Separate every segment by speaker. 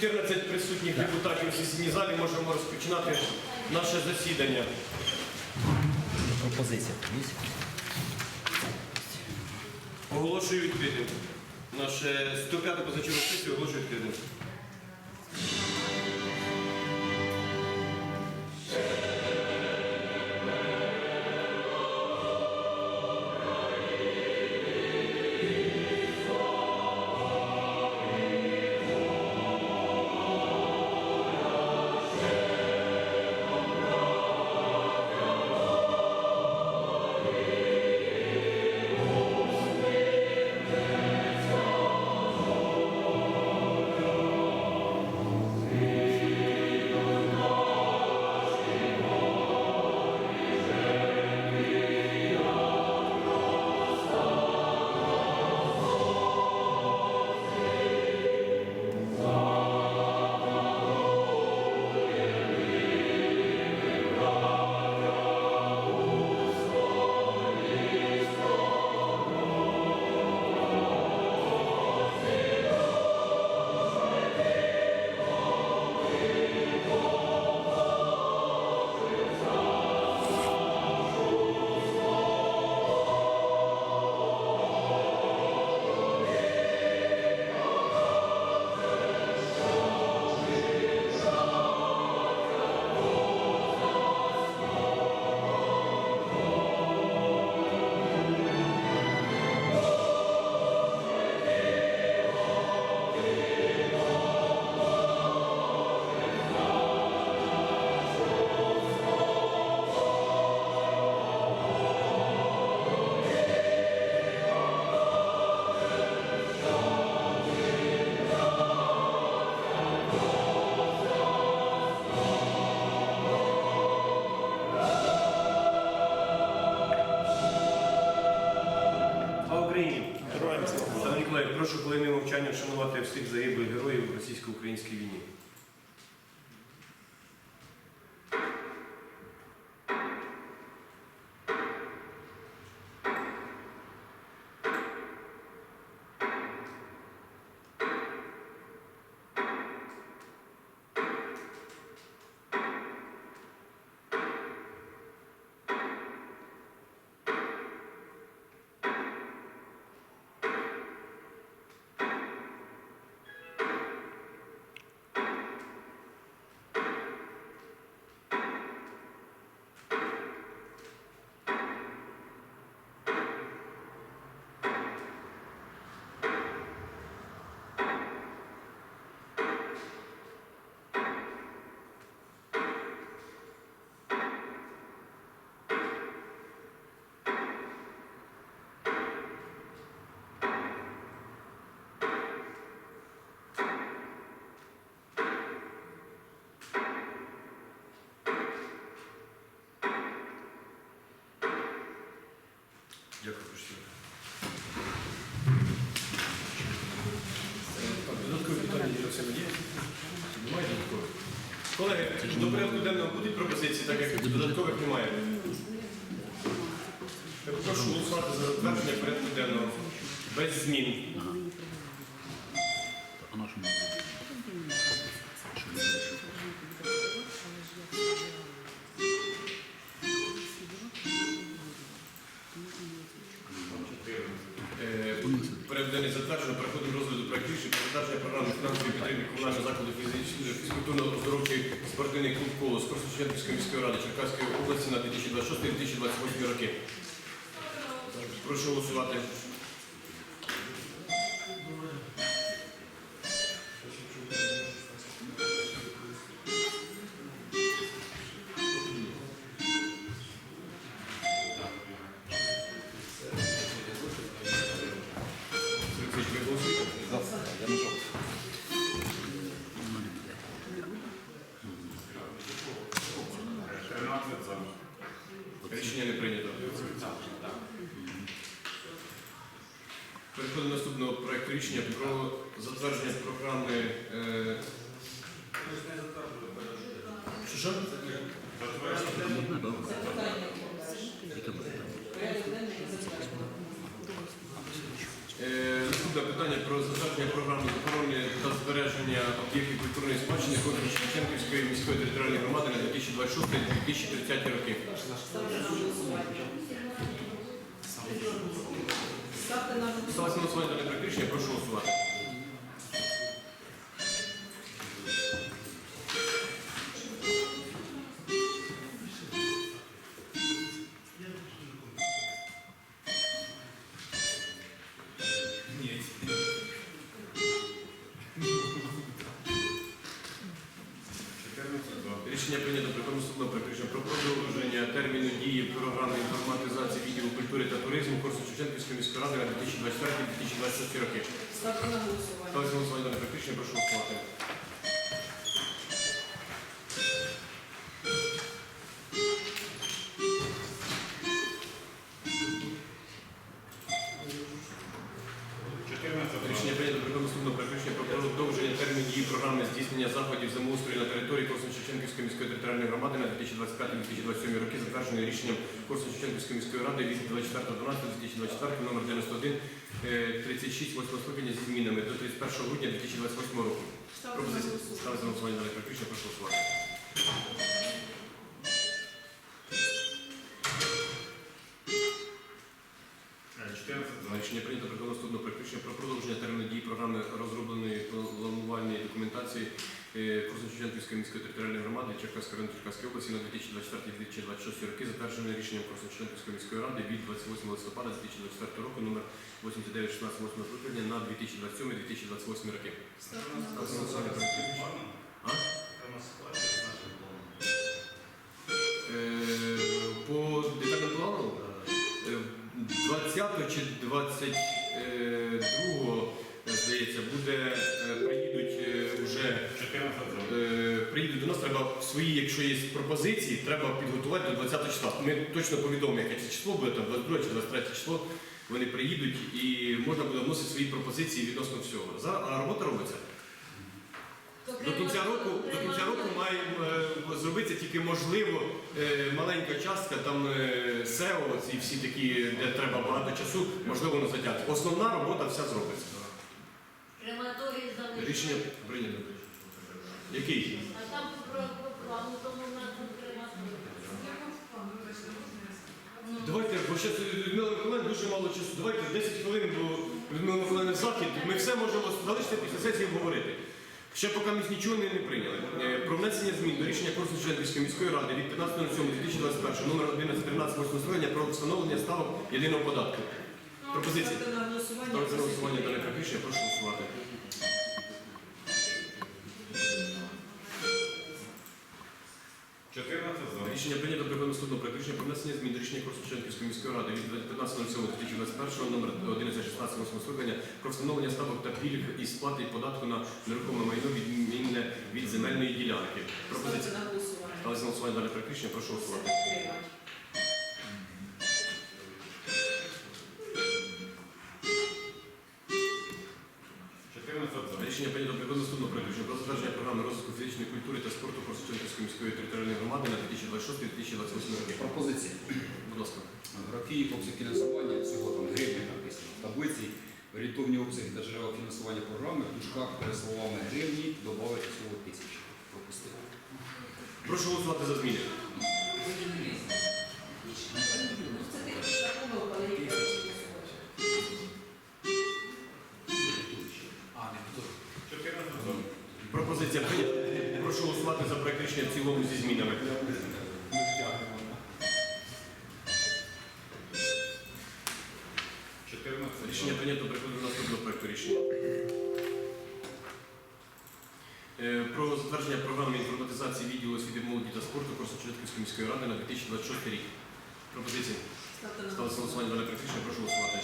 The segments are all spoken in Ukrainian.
Speaker 1: 14 присутніх депутатів у сесійній залі можемо розпочинати наше засідання.
Speaker 2: Пропозиція?
Speaker 1: Оголошую відкритим. Наше 105 позачергову сесію оголошую відкритим. В російсько-українській війні. Дякую, Костя. Додаткові питання до цього є? Немає додаткових? Колеги, до порядку денного будуть пропозиції, так як додаткових немає. Я прошу голосувати за затвердження порядку денного без змін. 2026-2028 роки. Прошу Затвердження програми охорони та збереження об'єктів культурної спадщини Корсунь-Шевченківської міської територіальної громади на 2026-2030 роки.
Speaker 2: На голосування. Ставте на голосування.
Speaker 1: Ставиться на голосування дане проект рішення, прошу голосувати. Рішення прийнято при наступного проект про продовження терміну дії програми інформатизації відділу культури та туризму курсу Шевченківської міської ради на 2024-2026 роки.
Speaker 2: Ставте на голосування.
Speaker 1: Ставиться на голосування на проект прошу голосувати. Корсунь-Шевченківської міської територіальної громади на 2025-2027 роки, затвердженої рішенням Корсунь-Шевченківської міської ради від 24.12.2024 номер 91 е, 36 8 скликання зі змінами до 31 грудня 2028 року. Ставиться на голосування. Дане проект прошу голосувати. Рішення прийнято. При наступного проекту рішення про планувальної документації Корсунь-Шевченківської міської територіальної громади Черкаської району Черкаської області на 2024-2026 роки, затверджене рішенням Корсунь-Шевченківської міської ради від 28 листопада 2024 року номер 8916 8 скликання на 2027-2028 роки. Е, По детальному плану е, 20 чи 22, здається, буде, е, приїдуть е, вже е, приїдуть до нас, треба свої, якщо є пропозиції, треба підготувати до 20 числа. Ми точно повідомимо, яке це число буде, там 22 чи 23 число. Вони приїдуть і можна буде вносити свої пропозиції відносно всього. А робота робиться. До кінця року, до кінця року має е, зробитися тільки можливо маленька частка, там SEO, ці всі такі, де треба багато часу, можливо, не затягти. Основна робота вся зробиться. Рішення прийнято. Який?
Speaker 3: А там про плану тому. Ну,
Speaker 1: Давайте, бо ще Людмила Миколаївна дуже мало часу. Давайте 10 хвилин, бо Людмила Миколаївна в захід. Ми все можемо залишити після сесії обговорити. Ще поки ми нічого не, не прийняли. Е, Про внесення змін до рішення Корсунь-Шевченківської міської ради від 15.07.2021 номер 1113 8 скликання про встановлення ставок єдиного податку. Пропозиції.
Speaker 2: На голосування.
Speaker 1: Ставиться на голосування дане проект прошу голосувати. Рішення прийнято при наступного проект рішення про внесення змін до рішення Корсунь-Шевченківської міської ради від 15.07.2021 номер 1116 8 скликання про встановлення ставок та пільг і сплати податку на нерухоме майно відмінне від земельної ділянки. Пропозиція. Ставиться на голосування далі проект рішення, прошу голосувати.
Speaker 2: Підтримати.
Speaker 1: Рішення прийнято при наступного рішення про затвердження програми розвитку фізичної культури та спорту Корсунь-Шевченківської міської територіальної громади на 2026-2028 роки.
Speaker 4: Пропозиції.
Speaker 1: Будь ласка.
Speaker 4: Графії обсяг фінансування, всього там гривні написано. В таблиці орієнтовні обсяги та джерела фінансування програми, в дужках перед словами гривні додати слово тисячі. Пропустити.
Speaker 1: Прошу голосувати за зміни. Рішення прийнято приходить до наступного проекту рішення. Е, Про затвердження програми інформатизації відділу освіти молоді та спорту Корсунь-Шевченківської міської ради на 2026 рік. Пропозиції. Ставиться голосування Валерій рішення. Прошу голосувати.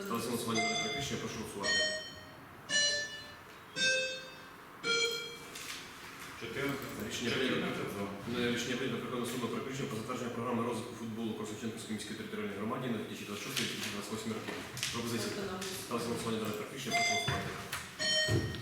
Speaker 1: Ставиться голосування дане проект. Прошу голосувати. Рішення прийнято. Е, Рішення прийнято при суду проекту рішення про затвердження програми розвитку футболу Корсунь-Шевченківської міської територіальної громади на 2026-2028 роки. Пропозиція. Ставиться голосування дане проект. Прошу голосувати.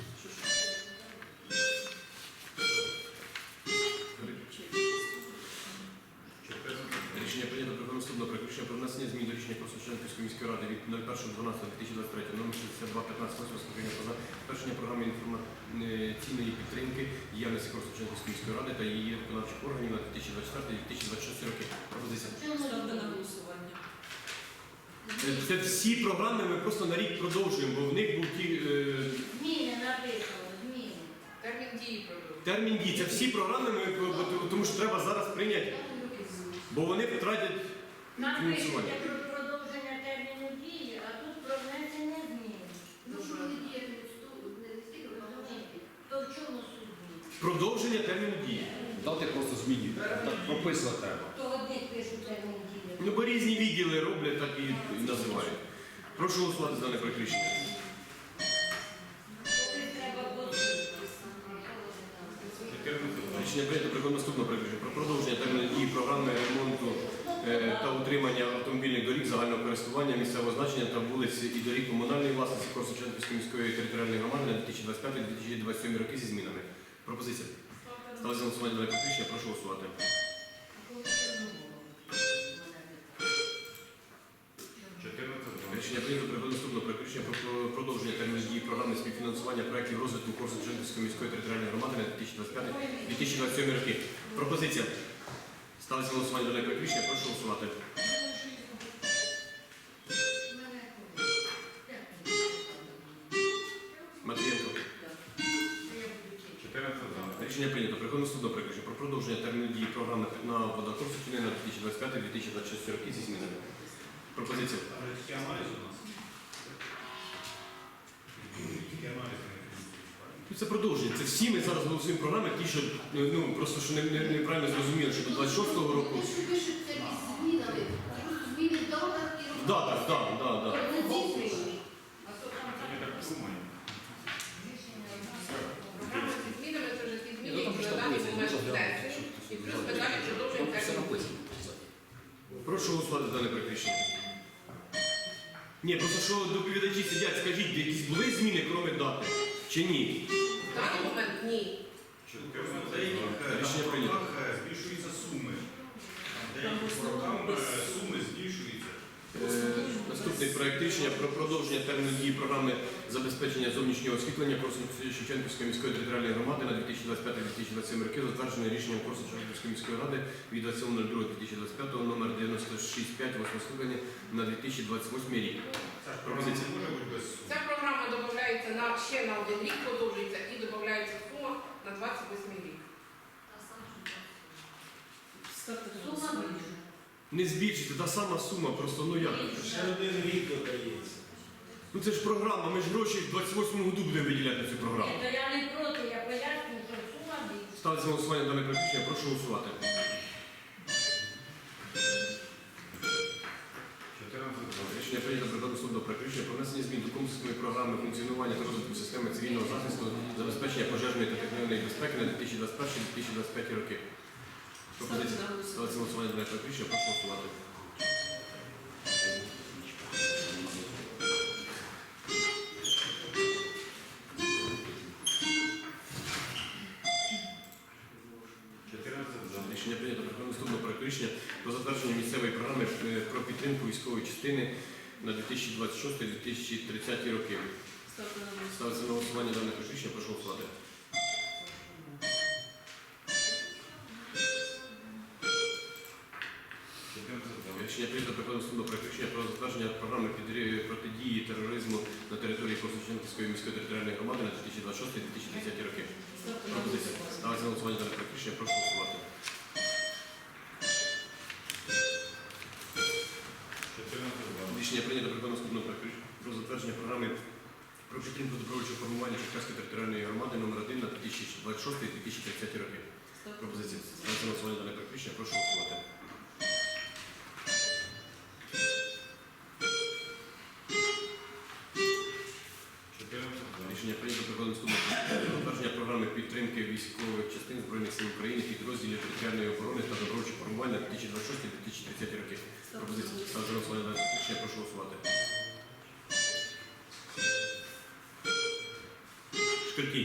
Speaker 1: 6215 8 скликання про затвердження програми інформаційної підтримки діяльності Корсунченківської міської ради та її виконавчих органів на 2024-2026 роки. Пропозиція.
Speaker 2: Ставте на голосування.
Speaker 1: Це всі програми ми просто на рік продовжуємо, бо в них був ті е,
Speaker 3: Зміни написано, зміни.
Speaker 2: Термін дії продовжує.
Speaker 1: термін дій. Це всі програми ми бо- тому що треба зараз прийняти, бо вони втратять
Speaker 3: Нам
Speaker 1: Фінансування
Speaker 3: продовження терміну дії, а тут про внесення змін.
Speaker 2: Ну, що вони діяти не стільки
Speaker 3: То в чому суть змін?
Speaker 1: продовження терміну дії.
Speaker 4: Дати просто змінювати. Так прописувати треба.
Speaker 3: То одних пишуть термін дії.
Speaker 1: Ну, бо різні відділи роблять, так і, і називають. Прошу голосувати за проект рішення.
Speaker 3: Треба послухати.
Speaker 1: Рішення прийнято приходить наступного проекту рішення про продовження терміну дії програми ремонту е, та утримання автомобільних доріг загального користування місцевого значення та вулиць і доріг комунальної власності Корсунченківської міської територіальної громади на 2025-2027 роки зі змінами. Пропозиція. Ставлю за голосування дане проект. Прошу голосувати. Рішення прийнято приходить наступного проекту про про продовження терміну дії програми співфінансування проєктів розвитку Корсунченківської міської територіальної громади на 2025-2027 роки. Пропозиція. Ставиться на голосування дане проект рішення. Прошу голосувати. 2025-2026 роки зі змінами. Пропозиція.
Speaker 5: Такий аналіз у нас. Такий аналіз
Speaker 1: Ну, Це продовження. Це всі ми зараз голосуємо програми, ті, що ну просто що не, не, неправильно зрозуміли, що до 26-го року. Чи ні?
Speaker 6: В даний момент ні.
Speaker 5: В деяких
Speaker 1: Рішення
Speaker 5: е,
Speaker 1: прийнято.
Speaker 5: роках е, збільшуються суми. В деяких роках е, суми збільшуються.
Speaker 1: Е, Наступний проект рішення про продовження терміну дії програми забезпечення зовнішнього освітлення Корсунь-Шевченківської міської територіальної громади на 2025-2027 роки, затверджений рішенням Корсунь-Шевченківської міської ради від 27.02.2025 номер 96.5 8 скликання на 2028 рік.
Speaker 5: Ця
Speaker 1: Пропозиція.
Speaker 5: програма може бути без суми.
Speaker 6: Ця програма додається на ще на один рік, продовжується і додається сума на 28 рік.
Speaker 3: Сума
Speaker 1: Не збільшити, та сама сума, просто ну як?
Speaker 7: Ще один рік додається.
Speaker 1: Ну це ж програма, ми ж гроші в 28 году будемо виділяти на цю програму.
Speaker 3: Ні, то я не проти, я пояснюю, що сума більша.
Speaker 1: Ставиться на голосування дане проект прошу голосувати.
Speaker 5: 14 за.
Speaker 1: Рішення прийнято прикладу суду про рішення про внесення змін до комплексної програми функціонування та розвитку системи цивільного захисту забезпечення пожежної та техногенної безпеки на 2021-2025 роки. Пропозиція. Ставиться на голосування дане проект прошу голосувати. 2026-2030 роки. Ставиться на голосування проект рішення, прошу голосувати. Рішення прийнято про наступного проекту рішення про затвердження програми протидії тероризму на території Корсунченківської міської територіальної громади на 2026-2030 роки. Ставиться на голосування проект рішення, прошу голосувати. Затвердження програми про підтримку добровольчого формування Черкаської територіальної громади номер 1 на 2026-2030 роки. Пропозиція.
Speaker 2: голосування.
Speaker 1: Дане проект прошу голосувати. Рішення прийнято при наступного затвердження програми підтримки військових частин Збройних сил України, підрозділів територіальної оборони та добровольчого формування на 2026-2030 роки. Пропозиція.
Speaker 5: 14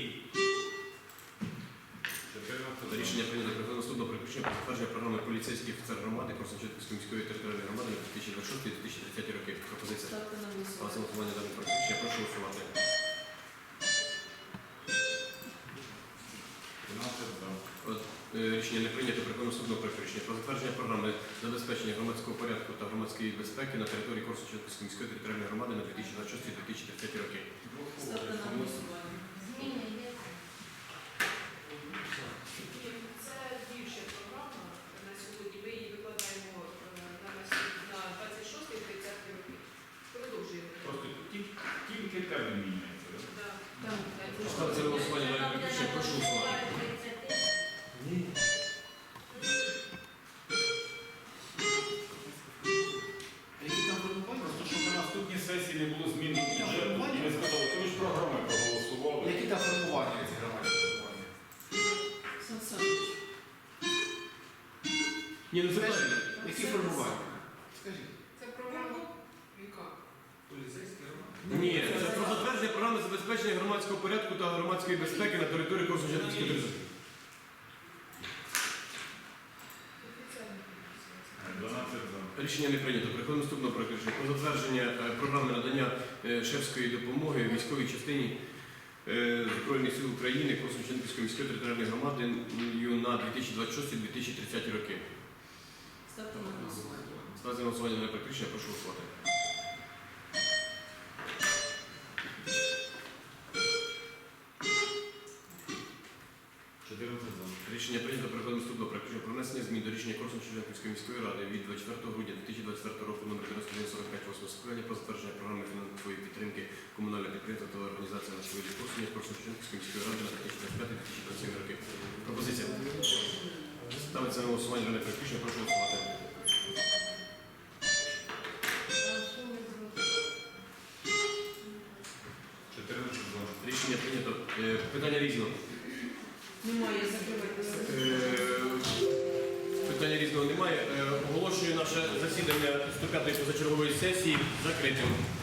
Speaker 1: Рішення прийнято про наступного приключення про затвердження програми поліцейський офіцер громади Корсунчатської міської територіальної громади на 2026-2030 роки. Пропозиція.
Speaker 2: Ставте на голосування.
Speaker 1: на дане приключення. Прошу голосувати.
Speaker 5: 12 за.
Speaker 1: От, е, Рішення не прийнято. Переходимо до наступного приключення. Про затвердження програми забезпечення громадського порядку та громадської безпеки на території Корсунчатської міської територіальної громади на 2026-2030 роки.
Speaker 2: Ставте на голосування.
Speaker 3: Зміни
Speaker 1: Ні, ну запитання.
Speaker 8: Які формування? Скажіть.
Speaker 6: Це програма яка?
Speaker 8: Поліцейські громади?
Speaker 1: Ні, це про затвердження програми забезпечення громадського порядку та громадської безпеки на території Корсунчатської території.
Speaker 5: 12.
Speaker 1: Рішення не прийнято. Переходимо до наступного приключення. Про затвердження е, програми надання е, шефської допомоги військовій частині е, Збройних сил України Корсунчатської міської територіальної громади на 2026-2030 роки.
Speaker 2: На голосування.
Speaker 1: Голосування на. Прошу голосувати. Рішення прийнято переходимо наступного проекту про внесення змін до рішення Корсунської міської ради від 24 грудня 2024 року номер 9145 8 скликання про затвердження програми фінансової підтримки комунальних підприємств та організацій на сьогодні Корсуня Корсунської міської ради на 2025-2027 роки. Пропозиція. Ставиться на голосування для практично. Прошу голосувати. Сесії